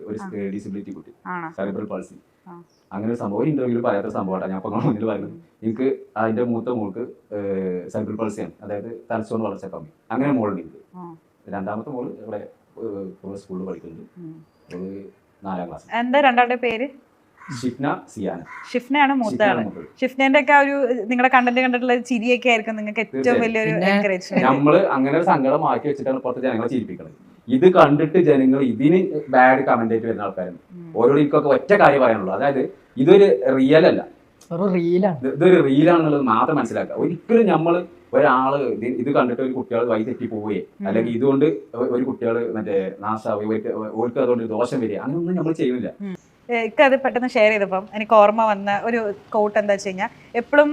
എനിക്ക് ഒരു ഡിസബിലിറ്റി കുട്ടി. ആണോ? സെറിബ്രൽ പൾസി അങ്ങനെ ഒരു സംഭവം ഒരു ഇന്റർവ്യൂവിൽ പറയാത്ത സംഭവമാണ് ഞാൻ അപ്പൊ മുന്നിൽ പറയുന്നത്. എനിക്ക് അതിന്റെ മൂത്ത മോൾക്ക് സെറിബ്രൽ പൾസിയാണ് അതായത് തലച്ചോറ് വളർച്ച കമ്മി. അങ്ങനെ മോളുണ്ട് എനിക്ക്. രണ്ടാമത്തെ മോൾ ഇവിടെ സ്കൂളിൽ പഠിക്കുന്നുണ്ട്. ഒരു നാലാം ക്ലാസ് എന്താ രണ്ടാളുടെ പേര്? ഷിഫ്ന സിയാന. ഷിഫ്നയാണ് മൂത്ത ഷിഫ്നയാണ് ആൾ. മൂത്തത്. ഷിഫ്നന്റെ ഒക്കെ ഒരു നിങ്ങളുടെ കണ്ടന്റ് കണ്ടിട്ടുള്ള ചിരിയൊക്കെ ആയിരിക്കും നിങ്ങൾക്ക് ഏറ്റവും. വലിയൊരു എൻകറേജ്മെന്റ് നമ്മൾ അങ്ങനെ ഒരു സങ്കടം മാറ്റി വെച്ചിട്ടാണ് പുറത്ത് ജനങ്ങളെ ചിരിപ്പിക്കുന്നത് ഇത് കണ്ടിട്ട് ജനങ്ങൾ ഇതിന് ബാഡ് കമന്റ് ആയിട്ട് വരുന്ന ആൾക്കാരുണ്ട്. ഓരോ എനിക്കൊക്കെ ഒറ്റ കാര്യം പറയാനുള്ളൂ. അതായത് ഇതൊരു റിയൽ അല്ല. ഇതൊരു റിയൽ ആണെന്നുള്ളത് ഇതൊരു റീലാണെന്നുള്ളത് മാത്രം മനസ്സിലാക്കുക. ഒരിക്കലും നമ്മൾ ഒരാൾ ഇത് കണ്ടിട്ട് ഒരു കുട്ടികൾ വഴി തെറ്റി പോവുകയെ അല്ലെങ്കിൽ ഇതുകൊണ്ട് ഒരു കുട്ടികൾ മറ്റേ നാശാവുക ഓർക്ക് അതുകൊണ്ട് ദോഷം വരിക അങ്ങനെയൊന്നും നമ്മൾ ചെയ്യുന്നില്ല. അത് പെട്ടെന്ന് ഷെയർ ചെയ്തപ്പം എനിക്ക് ഓർമ്മ വന്ന ഒരു കോട്ട് എന്താ വെച്ച് കഴിഞ്ഞാൽ എപ്പോഴും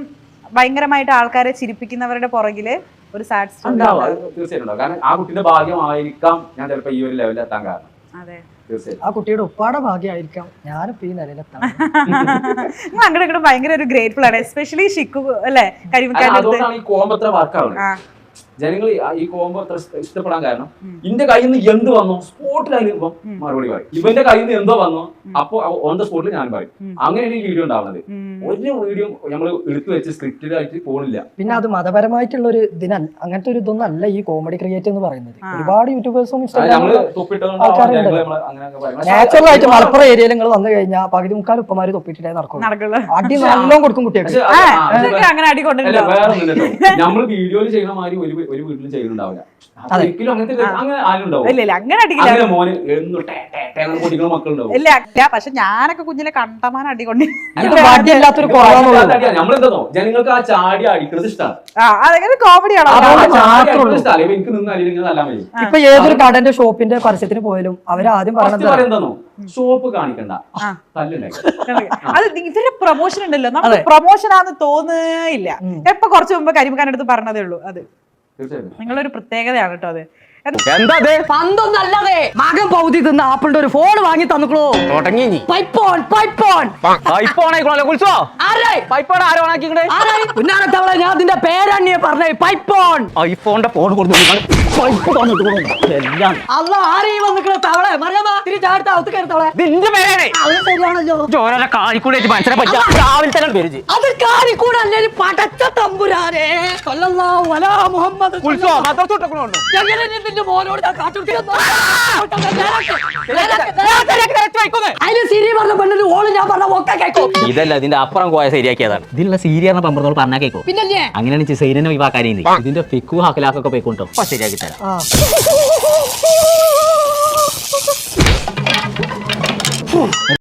ഭയങ്കരമായിട്ട് ആൾക്കാരെ ചിരിപ്പിക്കുന്നവരുടെ പുറകിൽ ഒരു സാഡ് സ്റ്റോറി ഉണ്ടാവും അത് തീർച്ചയായിട്ടും ഉണ്ടാവും. കാരണം ആ കുട്ടിയുടെ ഭാഗ്യമായിരിക്കാം ഞാൻ ചിലപ്പോൾ ഈ ഒരു ലെവലിൽ എത്താൻ കാരണം. അതെ. ആ കുട്ടിയുടെ ഉപ്പാടെ ഭാഗ്യമായിരിക്കാം ഞാനിപ്പോ ഈ നിലയിലെത്താം അങ്ങോട്ട് ഇങ്ങോട്ട് ഭയങ്കര ഒരു ഗ്രേറ്റ്ഫുൾ ആണ് എസ്പെഷ്യലി ഷിക്കു അല്ലെ കരിമിക്കാരുടെ ഈ കോംബ് അത്ര ജനങ്ങൾ ഈ കോമ്പ് അത്ര ഇഷ്ടപ്പെടാൻ കാരണം. ഇന്റെ കയ്യിൽ നിന്ന് എന്ത് വന്നോ സ്പോട്ടിൽ അതിന് ഇപ്പം മറുപടി പറയും. ഇവന്റെ കയ്യിൽ നിന്ന് എന്തോ വന്നു. അപ്പൊ ഓൺ ദ സ്പോട്ടിൽ ഞാൻ പറയും. അങ്ങനെയാണ് ഈ വീഡിയോ ഉണ്ടാവുന്നത്. ഒരു വീഡിയോ നമ്മൾ എടുത്തു വെച്ച് സ്ക്രിപ്റ്റഡ് ആയിട്ട് പോണില്ല. പിന്നെ അത് മതപരമായിട്ടുള്ള ഒരു ഇതിനല്ല അങ്ങനത്തെ ഒരു ഇതൊന്നും അല്ല ഈ കോമഡി ക്രിയേറ്റ് എന്ന് പറയുന്നത്. ഒരുപാട് യൂട്യൂബേഴ്സും ആൾക്കാരുണ്ട്. നാച്ചുറൽ ആയിട്ട് മലപ്പുറം ഏരിയയിൽ നിങ്ങൾ വന്നു കഴിഞ്ഞാൽ പകുതി മുക്കാൽ ഉപ്പമാര് തൊപ്പിട്ടിട്ടേ നടക്കും നടക്കുള്ളൂ. അടി നല്ലോണം കൊടുക്കും കുട്ടികൾക്ക്. അങ്ങനെ അല്ല അടികൊണ്ടുണ്ടോ നമ്മൾ വീഡിയോയിൽ ചെയ്യുന്ന മാതിരി ഒരു ഒരു വീട്ടിലും ചെയ്യുന്നുണ്ടാവില്ല അങ്ങനെ പക്ഷെ ഞാനൊക്കെ കുഞ്ഞിനെ കണ്ടമാനം അടികൊണ്ട് ഇത് കുറവാന്നുള്ളൂ നമ്മളെന്താണോ ജനങ്ങൾക്ക് ആ ചാടി അടിക്കുന്നത് ഇഷ്ടമാണ് ആ അതെങ്ങനെ കോമഡിയാണോ എനിക്ക് നിന്ന് അല്ലെങ്കിൽ നല്ല ഇപ്പൊ ഏതൊരു കടന്റെ ഷോപ്പിന്റെ പരസ്യത്തിന് പോയാലും അവർ ആദ്യം ഫസ്റ്റ് പറയണത് ഷോപ്പ് കാണിക്കണ്ട. അത് ഇവരുടെ പ്രൊമോഷൻ ഉണ്ടല്ലോ. നമുക്ക്. പ്രൊമോഷൻ ആണെന്ന് തോന്നുകയില്ല. എപ്പൊ കുറച്ച് മുമ്പ് കരിമുഖാനടുത്ത് അടുത്ത് പറഞ്ഞതേ ഉള്ളൂ. അത് നിങ്ങളൊരു പ്രത്യേകതയാണ് കേട്ടോ അത്. എന്താ പന്തൊന്നല്ലതേ മകൻ പൗതി തിന്ന ആപ്പിളിന്റെ ഒരു ഫോൺ വാങ്ങി തന്നുക്കളോ തുടങ്ങി നീ. Pipe on pipe on. കുളിച്ചോ ആരേ ആരോ ഉന്നാരത്തവളെ ഞാൻ നിന്റെ പേരണ്ണിയെ പറഞ്ഞേ പൈപ്പോൺ. ഐഫോണിന്റെ ഫോൺ കൊടുത്തു. എല്ലാം അല്ല ആരേ വന്നിക്കണ തവളെ? മറിയാമ തിരിച്ചാടുത്ത അവത്ത് കയറത്തവളെ നിന്റെ പേരാണേ അത് ശരിയാണല്ലോ. ചോരല കാലിക്കൂടെ പറ്റി രാവിലെ തന്നെ പേര് അത് കാരിക്കൂടെ അല്ലേ പടച്ച തമ്പുരാനെ. സല്ലല്ലാഹു അലാ മുഹമ്മദ് എങ്ങനെ നിന്റെ മോനോട് കാട്ടുകൊടുത്തിരുന്നു? അതിന് സിരി പറഞ്ഞ പെണ്ണിന് ഓൾ ഞാൻ പറഞ്ഞ ഒക്കെ കേൾക്കും ഇതല്ല ഇതിന്റെ അപ്പുറം പോയ ശരിയാക്കിയതാണ്. ഇതിലുള്ള സീരിയറിനെ പമ്പറന്നോട് പറഞ്ഞാൽ കേൾക്കും പിന്നല്ലേ? അങ്ങനെയാണ് സൈരനെ ഒഴിവാക്കാനേ ഇതിന്റെ ഫിക്കു ഹക്കലാക്കൊക്കെ പോയിക്കൊണ്ടോ? അപ്പൊ ശരിയാക്കി തരാം. ആ.